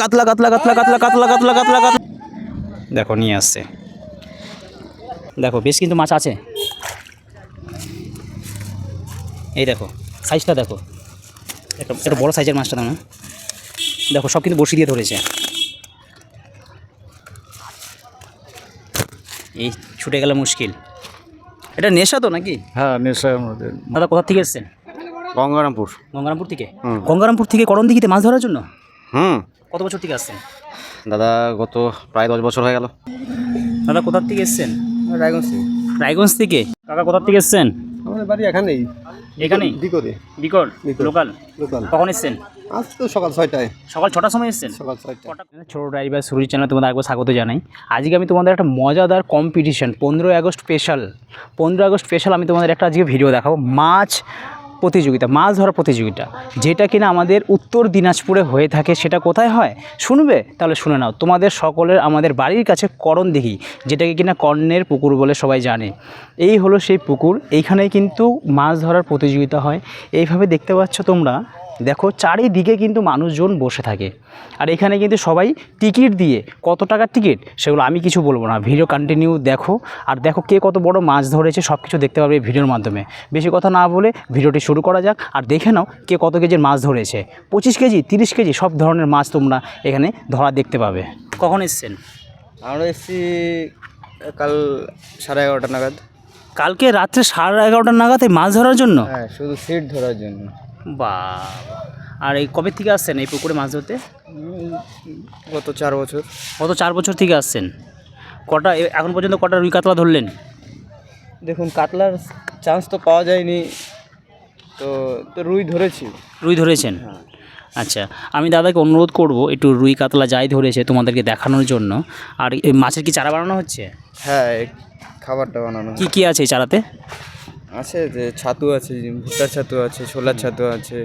কাতলা কাতলা কাতলা কাতলা কাতলা কাতলা কাতলা কাতলা। দেখো নিয়ে আসছে। দেখো বেশ কিন্তু মাছ আছে। এই দেখো সাইজটা দেখো। একটা একটা বড় সাইজের মাছটা না। দেখো সব কিন্তু বসি দিয়ে ধরেছে। এই ছুটে গেলে মুশকিল। এটা নেশা তো নাকি? হ্যাঁ নেশার মধ্যে দাদা কোথা থেকে এসছেন? গঙ্গারামপুর। গঙ্গারামপুর থেকে? গঙ্গারামপুর থেকে করণ দিঘিতে মাছ ধরার জন্য? হুম। কত বছর থেকে আসছেন দাদা গত প্রায় দশ বছর হয়ে গেল। দাদা কোথার থেকে এসছেন? রায়গঞ্জ থেকে। রায়গঞ্জ থেকে? কাকা কোথার থেকে এসছেন? আমাদের বাড়ি এখানেই। এখানেই? দিকরে বিকল লোকাল? লোকাল। কখন এসছেন? আজ তো সকাল ছয়টায়। সকাল ছটার সময় এসছেন? সকাল ছয়টায়। ছোটো ড্রাইভার সুরজ চ্যানেল তোমাদের একবার স্বাগত জানাই। আজকে আমি তোমাদের একটা মজাদার কম্পিটিশন পনেরোই আগস্ট স্পেশাল পনেরো আগস্ট স্পেশাল আমি তোমাদের একটা আজকে ভিডিও দেখাবো। মাছ প্রতিযোগিতা, মাছ ধরা প্রতিযোগিতা। যেটা কিনা আমাদের উত্তর দিনাজপুরে হয়ে থাকে, সেটা কোথায় হয়? শুনবে? তাহলে শুনে নাও। তোমাদের সকলের, আমাদের বাড়ির কাছে করণ দিঘি যেটাকে কিনা কর্ণের পুকুর বলে সবাই জানে। এই হলো সেই পুকুর। এইখানেই কিন্তু মাছ ধরার প্রতিযোগিতা হয়। এইভাবে দেখতে পাচ্ছ তোমরা দেখো চারিদিকে কিন্তু মানুষজন বসে থাকে। আর এখানে কিন্তু সবাই টিকিট দিয়ে কত টাকার টিকিট সেগুলো আমি কিছু বলব না। ভিডিও কন্টিনিউ দেখো। আর দেখো কে কত বড় মাছ ধরেছে সব কিছু দেখতে পাবে ভিডিওর মাধ্যমে। বেশি কথা না বলে ভিডিওটি শুরু করা যাক। আর দেখে নাও কে কত কেজির মাছ ধরেছে। পঁচিশ কেজি তিরিশ কেজি সব ধরনের মাছ তোমরা এখানে ধরা দেখতে পাবে। কখন এসছেন? আমরা এসেছি কাল সাড়ে এগারোটা নাগাদ। কালকে রাত্রে সাড়ে এগারোটা নাগাদ মাছ ধরার জন্য? হ্যাঁ শুধু সিট ধরার জন্য। বা আর এই কবে থেকে আসছেন এই পুকুরে মাছ ধরতে? গত চার বছর। গত চার বছর থেকে আসছেন। কটা এখন পর্যন্ত কটা রুই কাতলা ধরলেন? দেখুন কাতলার চান্স তো পাওয়া যায়নি। তো তো রুই ধরেছি। রুই ধরেছেন? আচ্ছা আমি দাদাকে অনুরোধ করব একটু রুই কাতলা যাই ধরেছে তোমাদেরকে দেখানোর জন্য। আর এই মাছের কি চারা বানানো হচ্ছে? হ্যাঁ খাবারটা বানানো কি কি আছে এই চারাতে? আছে যে ছাতু আছে ভুট্টার ছাতু আছে ছোলার ছাতু আছে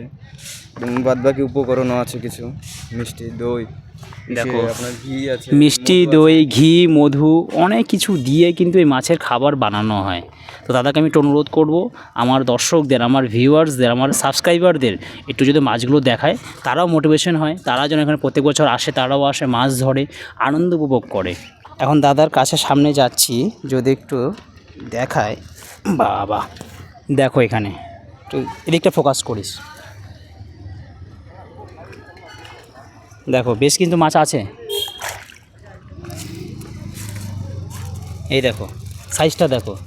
বাদ বাকি উপকরণও আছে কিছু মিষ্টি দই দেখো। আপনার ঘি আছে মিষ্টি দই ঘি মধু অনেক কিছু দিয়ে কিন্তু এই মাছের খাবার বানানো হয়। তো দাদাকে আমি একটু অনুরোধ করব আমার দর্শকদের আমার ভিউয়ার্সদের আমার সাবস্ক্রাইবারদের একটু যদি মাছগুলো দেখায় তারাও মোটিভেশন হয় তারা যেন এখানে প্রত্যেক বছর আসে তারাও আসে মাছ ধরে আনন্দ উপভোগ করে। এখন দাদার কাছে সামনে যাচ্ছি যদি একটু দেখায়। বাবা। দেখো এখানে। একটু এদিকটা ফোকাস করিস। দেখো, বেশ কিন্তু মাছ আছে। এই দেখো সাইজটা দেখো।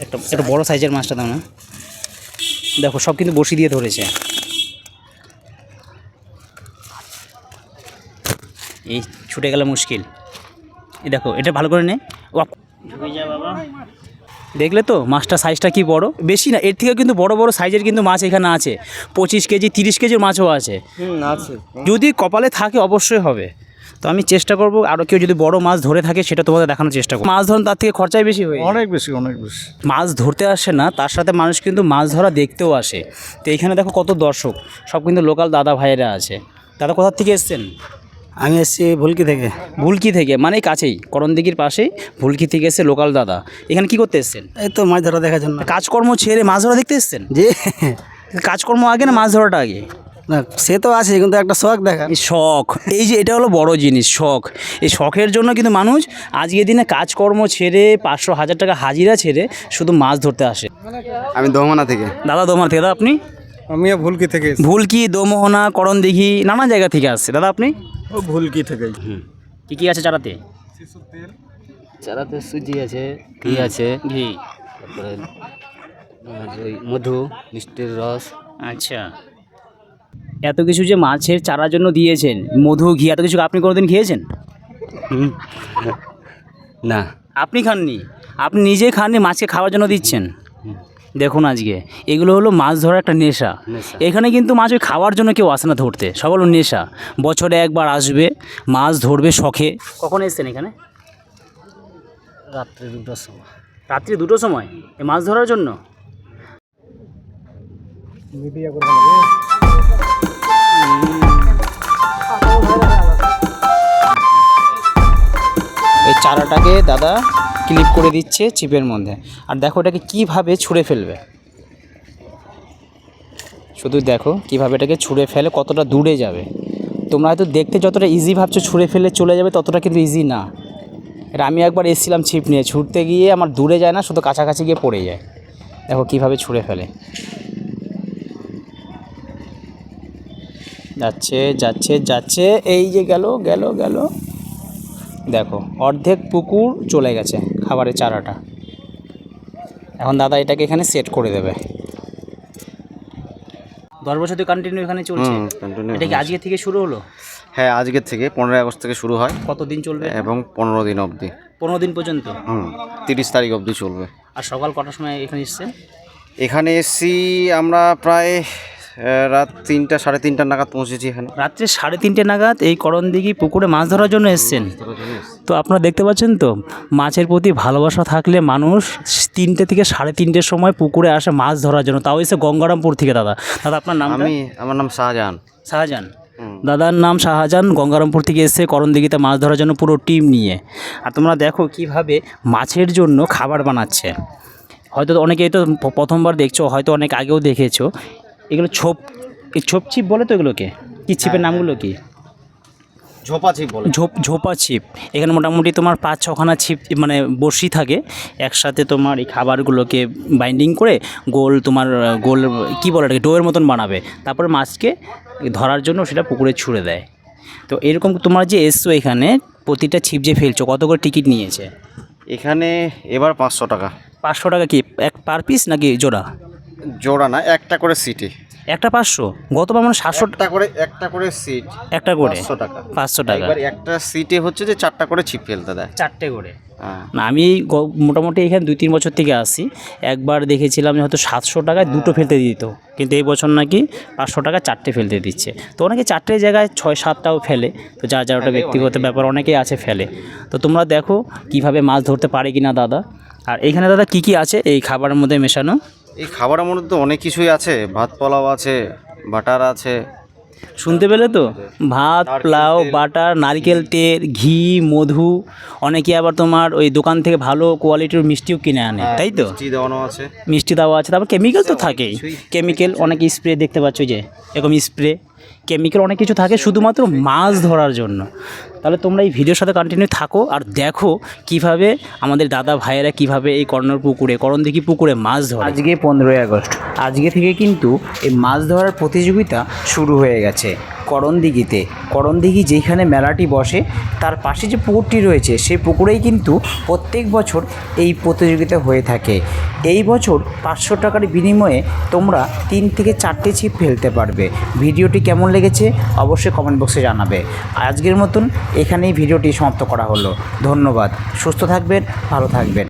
একটা একটা বড় সাইজের মাছটা দাও না। দেখো, সব কিন্তু বসি দিয়ে ধরেছে। এই ছুটে গেলে মুশকিল। এই দেখো, এটা ভালো করে নে। ঢুকে যা বাবা। দেখলে তো মাছটা সাইজটা কি বড়? বেশি না এর থেকে কিন্তু বড় বড় সাইজের কিন্তু মাছ এখানে আছে। পঁচিশ কেজি তিরিশ কেজির মাছও আছে। আছে। যদি কপালে থাকে অবশ্যই হবে। তো আমি চেষ্টা করব আরও কেউ যদি বড় মাছ ধরে থাকে সেটা তোমাদের দেখানোর চেষ্টা করব। মাছ ধরুন তার থেকে খরচাই বেশি হয় অনেক বেশি অনেক বেশি। মাছ ধরতে আসে না তার সাথে মানুষ কিন্তু মাছ ধরা দেখতেও আসে। তো এখানে দেখো কত দর্শক সব কিন্তু লোকাল দাদা ভাইয়েরা আছে। দাদা কোথার থেকে এসছেন? আমি এসেছি ভুলকি থেকে। ভুলকি থেকে মানে কাছেই করণদিঘির পাশেই ভুলকি থেকে এসে লোকাল দাদা। এখানে কি করতে এসছেন? এই তো মাছ ধরা দেখার জন্য। কাজকর্ম ছেড়ে মাছ ধরা দেখতে এসছেন? যে কাজকর্ম আগে না মাছ ধরাটা আগে? না সে তো আছে কিন্তু একটা শখ দেখা। শখ এই যে এটা হলো বড় জিনিস শখ। এই শখের জন্য কিন্তু মানুষ আজকের দিনে কাজকর্ম ছেড়ে পাঁচশো হাজার টাকা হাজিরা ছেড়ে শুধু মাছ ধরতে আসে। আমি দহমানা থেকে। দাদা দোমার থেকে দাদা আপনি? আমিও ভুলকি থেকে ভুলকি দোমোহনা করণদিঘি নানা জায়গা থেকে আসছে। দাদা আপনি? ও ভুলকি থেকে? কি কি আছে চারাতে? চারাতে সুজি আছে ঘি আছে ঘি। তারপরে ওই মধু মিষ্টির রস। আচ্ছা। এত কিছু যে মাছের চারার জন্য দিয়েছেন মধু ঘি এত কিছু আপনি কোনোদিন খেয়েছেন? না। আপনি খাননি? আপনি নিজে খাননি মাছকে খাওয়ার জন্য দিচ্ছেন? দেখুন আজকে এগুলো হলো মাছ ধরার একটা নেশা। এখানে কিন্তু মাছ ওই খাওয়ার জন্য কেউ আসে না ধরতে সব হলো নেশা। বছরে একবার আসবে মাছ ধরবে শখে। কখন এসছেন এখানে? রাত্রে দুটোর সময়। রাত্রি দুটোর সময়? এই মাছ ধরার জন্য? এই চারাটাকে দাদা ক্লিপ করে দিচ্ছে চিপের মধ্যে। আর দেখো এটাকে কীভাবে ছুঁড়ে ফেলবে। শুধু দেখো কীভাবে এটাকে ছুঁড়ে ফেলে, কতটা দূরে যাবে। তোমরা হয়তো দেখতে যতটা ইজি ভাবছ ছুঁড়ে ফেলে চলে যাবে, ততটা কিন্তু ইজি না। এটা আমি একবার এসেছিলাম ছিপ নিয়ে ছুটতে গিয়ে আমার দূরে যায় না, শুধু কাছাকাছি গিয়ে পড়ে যায়। দেখো কীভাবে ছুঁড়ে ফেলে। যাচ্ছে যাচ্ছে যাচ্ছে, এই যে গেল গেল গেল। দেখো অর্ধেক পুকুর চলে গেছে খাবারের চারাটা। এখন দাদা এটাকে এখানে সেট করে দেবে। দশ বছর তো কন্টিনিউ এখানে চলছে? এটা কি আজকে থেকে শুরু হলো? হ্যাঁ আজকের থেকে পনেরোই আগস্ট থেকে শুরু হয়। কতদিন চলবে? এবং পনেরো দিন অবধি। পনেরো দিন পর্যন্ত? হুম তিরিশ তারিখ অবধি চলবে। আর সকাল কটার সময় এখানে এসছেন? এখানে এসছি আমরা প্রায় রাত তিনটা সাড়ে তিনটা নাগাদ পৌঁছেছি এখানে। রাত্রে সাড়ে তিনটে নাগাদ এই করণদিঘি পুকুরে মাছ ধরার জন্য এসছেন। তো আপনারা দেখতে পাচ্ছেন তো মাছের প্রতি ভালোবাসা থাকলে মানুষ তিনটে থেকে সাড়ে তিনটের সময় পুকুরে আসে মাছ ধরার জন্য। তাও এসে গঙ্গারামপুর থেকে দাদা। দাদা আপনার নাম আমি আমার নাম শাহজাহান। শাহজাহান। দাদার নাম শাহজাহান গঙ্গারামপুর থেকে এসে করণদিঘিতে মাছ ধরার জন্য পুরো টিম নিয়ে। আর তোমরা দেখো কীভাবে মাছের জন্য খাবার বানাচ্ছে। হয়তো অনেকেই তো প্রথমবার দেখছ হয়তো অনেক আগেও দেখেছ। এগুলো ছোপ ছোপ ছিপ বলে তো এগুলোকে? কি ছিপের নামগুলো কি? ঝোপা ছিপ বলে। ঝোপ ঝোপা ছিপ। এখানে মোটামুটি তোমার পাঁচ ছখানা ছিপ মানে বড়শি থাকে। একসাথে তোমার এই খাবারগুলোকে বাইন্ডিং করে গোল তোমার গোল কী বলে এটাকে ডোয়ের মতন বানাবে। তারপর মাছকে ধরার জন্য সেটা পুকুরে ছুঁড়ে দেয়। তো এরকম তোমার যে এসছো এখানে প্রতিটা ছিপ যে ফেলছো কত করে টিকিট নিয়েছে? এখানে এবার পাঁচশো টাকা। পাঁচশো টাকা কি? এক পার পিস নাকি জোড়া? জোড়া না একটা করে সিটে একটা পাঁচশো? গতবার মানে সাতশো একটা করে একটা করে সিট একটা করে? পাঁচশো টাকা। পাঁচশো টাকা। এবার একটা সিটে হচ্ছে যে চারটা করে ছিপ ফেলতে দেয়। চারটে করে। হ্যাঁ। না আমি গ- মোটামুটি এখানে দুই তিন বছর থেকে আসি। একবার দেখেছিলাম যে হয়তো সাতশো টাকায় দুটো ফেলতে দিত। কিন্তু এই বছর নাকি পাঁচশো টাকা চারটে ফেলতে দিচ্ছে। তো অনেকে চারটে জায়গায় ছয় সাতটাও ফেলে। তো যার যার ওটা ব্যক্তিগত ব্যাপার অনেকেই আছে ফেলে। তো তোমরা দেখো কীভাবে মাছ ধরতে পারে কি না দাদা। আর এইখানে দাদা কি কি আছে? এই খাবারের মধ্যে মেশানো। এই খাবারের মধ্যে তো অনেক কিছুই আছে। ভাত পোলাও আছে বাটার আছে। শুনতে পেলে তো? ভাত পোলাও বাটার নারকেল তেল ঘি মধু অনেকে আবার তোমার ওই দোকান থেকে ভালো কোয়ালিটির মিষ্টিও কিনে আনে তাই তো? মিষ্টি দেওয়া আছে তারপর কেমিক্যাল তো থাকেই। কেমিক্যাল অনেক স্প্রে দেখতে পাচ্ছ যে এরকম স্প্রে কেমিক্যাল অনেক কিছু থাকে শুধুমাত্র মাছ ধরার জন্য। তাহলে তোমরা এই ভিডিওর সাথে কন্টিনিউ থাকো আর দেখো কীভাবে আমাদের দাদা ভাইয়েরা কীভাবে এই কর্ণর পুকুরে করণদিঘি পুকুরে মাছ ধরে। আজকে পনেরোই আগস্ট। আজকে থেকে কিন্তু এই মাছ ধরার প্রতিযোগিতা শুরু হয়ে গেছে। করণদিঘিতে। করণদিঘি যেখানে মেলাটি বসে, তার পাশে যে পুকুরটি রয়েছে, সেই পুকুরেই কিন্তু প্রত্যেক বছর এই প্রতিযোগিতা হয়ে থাকে। এই বছর পাঁচশো টাকার বিনিময়ে তোমরা তিন থেকে চারটে ছিপ ফেলতে পারবে। ভিডিওটি কেমন লেগেছে অবশ্যই কমেন্ট বক্সে জানাবে। আজকের মতন এখানেই ভিডিওটি সমাপ্ত করা হলো। ধন্যবাদ। সুস্থ থাকবেন, ভালো থাকবেন।